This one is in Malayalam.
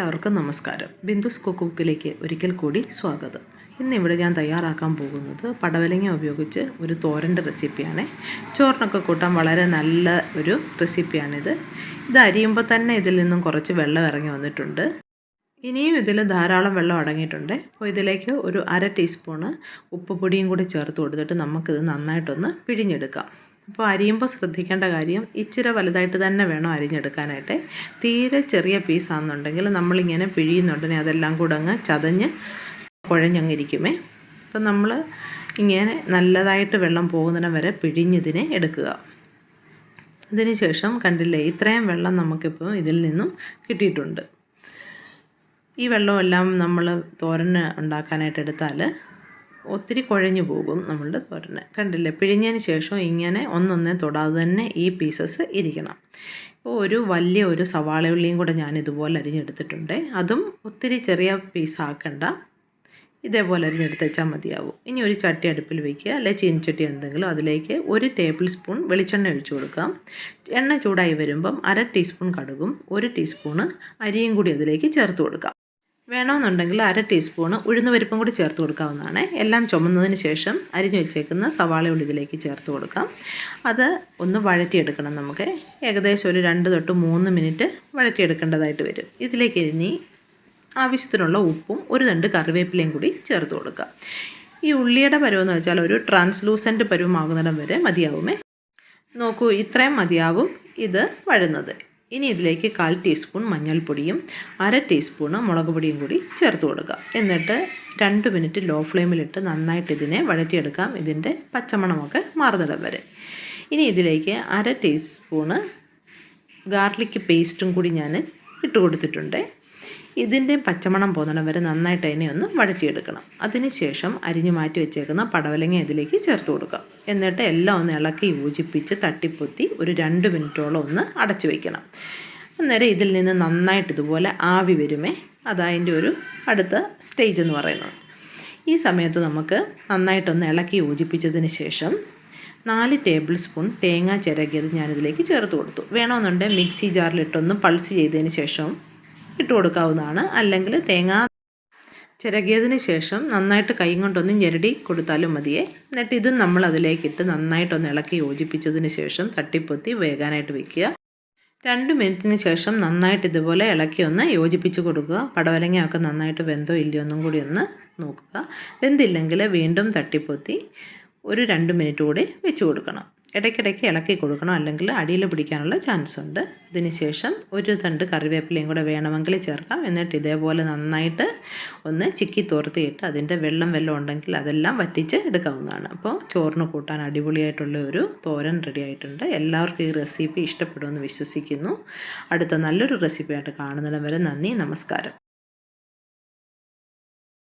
എല്ലാവർക്കും നമസ്കാരം. ബിന്ദുസ് കുക്കുക്കിലേക്ക് ഒരിക്കൽ കൂടി സ്വാഗതം. ഇന്നിവിടെ ഞാൻ തയ്യാറാക്കാൻ പോകുന്നത് പടവലങ്ങ ഉപയോഗിച്ച് ഒരു തോരന്റെ റെസിപ്പിയാണ്. ചോറിനൊക്കെ കൂട്ടാൻ വളരെ നല്ല ഒരു റെസിപ്പിയാണിത്. ഇത് അരിയുമ്പോൾ തന്നെ ഇതിൽ നിന്നും കുറച്ച് വെള്ളം ഇറങ്ങി വന്നിട്ടുണ്ട്. ഇനിയും ഇതിൽ ധാരാളം വെള്ളം അടങ്ങിയിട്ടുണ്ട്. അപ്പോൾ ഇതിലേക്ക് ഒരു അര ടീസ്പൂണ് ഉപ്പ് പൊടിയും കൂടി ചേർത്ത് കൊടുത്തിട്ട് നമുക്കിത് നന്നായിട്ടൊന്ന് പിഴിഞ്ഞെടുക്കാം. അപ്പോൾ അരിയുമ്പോൾ ശ്രദ്ധിക്കേണ്ട കാര്യം ഇച്ചിരി വലുതായിട്ട് തന്നെ വേണം അരിഞ്ഞെടുക്കാനായിട്ട്. തീരെ ചെറിയ പീസാണെന്നുണ്ടെങ്കിൽ നമ്മളിങ്ങനെ പിഴിയുന്നുണ്ടെങ്കിൽ അതെല്ലാം കൂടെ അങ്ങ് ചതഞ്ഞ് കുഴഞ്ഞങ്ങിരിക്കുമേ. അപ്പം നമ്മൾ ഇങ്ങനെ നല്ലതായിട്ട് വെള്ളം പോകുന്നിടം വരെ പിഴിഞ്ഞതിനെ എടുക്കുക. അതിന് ശേഷം കണ്ടില്ലേ ഇത്രയും വെള്ളം നമുക്കിപ്പോൾ ഇതിൽ നിന്നും കിട്ടിയിട്ടുണ്ട്. ഈ വെള്ളമെല്ലാം നമ്മൾ തോരന് ഉണ്ടാക്കാനായിട്ട് എടുത്താൽ ഒത്തിരി കുഴഞ്ഞു പോകും നമ്മളുടെ തോരന്. കണ്ടില്ലേ? പിഴിഞ്ഞതിന് ശേഷം ഇങ്ങനെ ഒന്നൊന്നേ തൊടാതെ തന്നെ ഈ പീസസ് ഇരിക്കണം. ഇപ്പോൾ ഒരു വലിയ ഒരു സവാള ഉള്ളിയും കൂടെ ഞാൻ ഇതുപോലെ അരിഞ്ഞെടുത്തിട്ടുണ്ട്. അതും ഒത്തിരി ചെറിയ പീസാക്കണ്ട ഇതേപോലെ അരിഞ്ഞെടുത്ത് വെച്ചാൽ മതിയാവും. ഇനി ഒരു ചട്ടി അടുപ്പിൽ വയ്ക്കുക അല്ലെ ചീനിച്ചട്ടി എന്തെങ്കിലും അതിലേക്ക് ഒരു ടേബിൾ സ്പൂൺ വെളിച്ചെണ്ണ ഒഴിച്ചു കൊടുക്കാം. എണ്ണ ചൂടായി വരുമ്പം അര ടീസ്പൂൺ കടുകും ഒരു ടീസ്പൂണ് അരിയും കൂടി അതിലേക്ക് ചേർത്ത് കൊടുക്കാം. വേണമെന്നുണ്ടെങ്കിൽ അര ടീസ്പൂണ് ഉഴുന്നുപരിപ്പും കൂടി ചേർത്ത് കൊടുക്കാവുന്നതാണ്. എല്ലാം ചുമന്നതിന് ശേഷം അരിഞ്ഞു വെച്ചേക്കുന്ന സവാള ഉള്ളി ഇതിലേക്ക് ചേർത്ത് കൊടുക്കാം. അത് ഒന്ന് വഴറ്റിയെടുക്കണം നമുക്ക്. ഏകദേശം ഒരു രണ്ട് തൊട്ട് മൂന്ന് മിനിറ്റ് വഴറ്റിയെടുക്കേണ്ടതായിട്ട് വരും. ഇതിലേക്ക് ഇനി ആവശ്യത്തിനുള്ള ഉപ്പും ഒരു രണ്ട് കറിവേപ്പിലയും കൂടി ചേർത്ത് കൊടുക്കുക ഈ ഉള്ളിയുടെ പരുവെന്ന് വെച്ചാൽ ഒരു ട്രാൻസ്ലൂസന്റ് പരുവമാകുന്നിടം വരെ മതിയാവുമേ. നോക്കൂ ഇത്രയും മതിയാവും ഇത് വഴുന്നത്. ഇനി ഇതിലേക്ക് കാൽ ടീസ്പൂൺ മഞ്ഞൾപ്പൊടിയും അര ടീസ്പൂണ് മുളക് പൊടിയും കൂടി ചേർത്ത് കൊടുക്കുക. എന്നിട്ട് രണ്ട് മിനിറ്റ് ലോ ഫ്ലെയിമിലിട്ട് നന്നായിട്ട് ഇതിനെ വഴറ്റിയെടുക്കാം. ഇതിന്റെ പച്ചമണമൊക്കെ മാറുന്നിടം വരെ. ഇനി ഇതിലേക്ക് അര ടീസ്പൂണ് ഗാർലിക് പേസ്റ്റും കൂടി ഞാൻ ഇട്ട് കൊടുത്തിട്ടുണ്ട്. ഇതിന്റെ പച്ചമണം പോകുന്നിടം വരെ നന്നായിട്ട് അതിനെ ഒന്ന് വഴറ്റിയെടുക്കണം. അതിനുശേഷം അരിഞ്ഞു മാറ്റി വെച്ചേക്കുന്ന പടവലങ്ങ ഇതിലേക്ക് ചേർത്ത് കൊടുക്കാം. എന്നിട്ട് എല്ലാം ഒന്ന് ഇളക്കി യോജിപ്പിച്ച് തട്ടിപ്പൊത്തി ഒരു രണ്ട് മിനിറ്റോളം ഒന്ന് അടച്ചു വയ്ക്കണം അന്നേരം ഇതിൽ നിന്ന് നന്നായിട്ട് ഇതുപോലെ ആവി വരുമേ. അതതിന്റെ ഒരു അടുത്ത സ്റ്റേജ് എന്ന് പറയുന്നത്. ഈ സമയത്ത് നമുക്ക് നന്നായിട്ടൊന്ന് ഇളക്കി യോജിപ്പിച്ചതിന് ശേഷം നാല് ടേബിൾ സ്പൂൺ തേങ്ങ ചിരകിയത് ഞാനിതിലേക്ക് ചേർത്ത് കൊടുത്തു. വേണമെന്നുണ്ടെങ്കിൽ മിക്സി ജാറിലിട്ടൊന്ന് പൾസ് ചെയ്തതിന് ശേഷം ഇട്ട് കൊടുക്കാവുന്നതാണ്. അല്ലെങ്കിൽ തേങ്ങ ചിരകിയതിന് ശേഷം നന്നായിട്ട് കൈ കൊണ്ടൊന്ന് ഞെരടി കൊടുത്താലും മതിയേ. എന്നിട്ട് ഇതും നമ്മൾ അതിലേക്കിട്ട് നന്നായിട്ടൊന്ന് ഇളക്കി യോജിപ്പിച്ചതിന് ശേഷം തട്ടിപ്പൊത്തി വേകാനായിട്ട് വെക്കുക. രണ്ട് മിനിറ്റിന് ശേഷം നന്നായിട്ട് ഇതുപോലെ ഇളക്കി ഒന്ന് യോജിപ്പിച്ച് കൊടുക്കുക. പടവലങ്ങയൊക്കെ നന്നായിട്ട് വെന്തോ ഇല്ലയോ ഒന്നും കൂടി ഒന്ന് നോക്കുക. വെന്തില്ലെങ്കിൽ വീണ്ടും തട്ടിപ്പൊത്തി ഒരു രണ്ട് മിനിറ്റ് കൂടി വെച്ച് കൊടുക്കണം. ഇടയ്ക്കിടയ്ക്ക് ഇളക്കി കൊടുക്കണം അല്ലെങ്കിൽ അടിയിൽ പിടിക്കാനുള്ള ചാൻസ് ഉണ്ട്. അതിനുശേഷം ഒരു തണ്ട് കറിവേപ്പിലയും കൂടെ വേണമെങ്കിൽ ചേർക്കാം. എന്നിട്ട് ഇതേപോലെ നന്നായിട്ട് ഒന്ന് ചിക്കി തോർത്തിയിട്ട് അതിന്റെ വെള്ളം വെള്ളം ഉണ്ടെങ്കിൽ അതെല്ലാം വറ്റിച്ച് എടുക്കാവുന്നതാണ്. അപ്പോൾ ചോറിന് കൂട്ടാൻ അടിപൊളിയായിട്ടുള്ള ഒരു തോരൻ റെഡി ആയിട്ടുണ്ട്. എല്ലാവർക്കും ഈ റെസിപ്പി ഇഷ്ടപ്പെടുമെന്ന് വിശ്വസിക്കുന്നു. അടുത്ത നല്ലൊരു റെസിപ്പിയായിട്ട് കാണുന്നിടം വരെ നന്ദി നമസ്കാരം.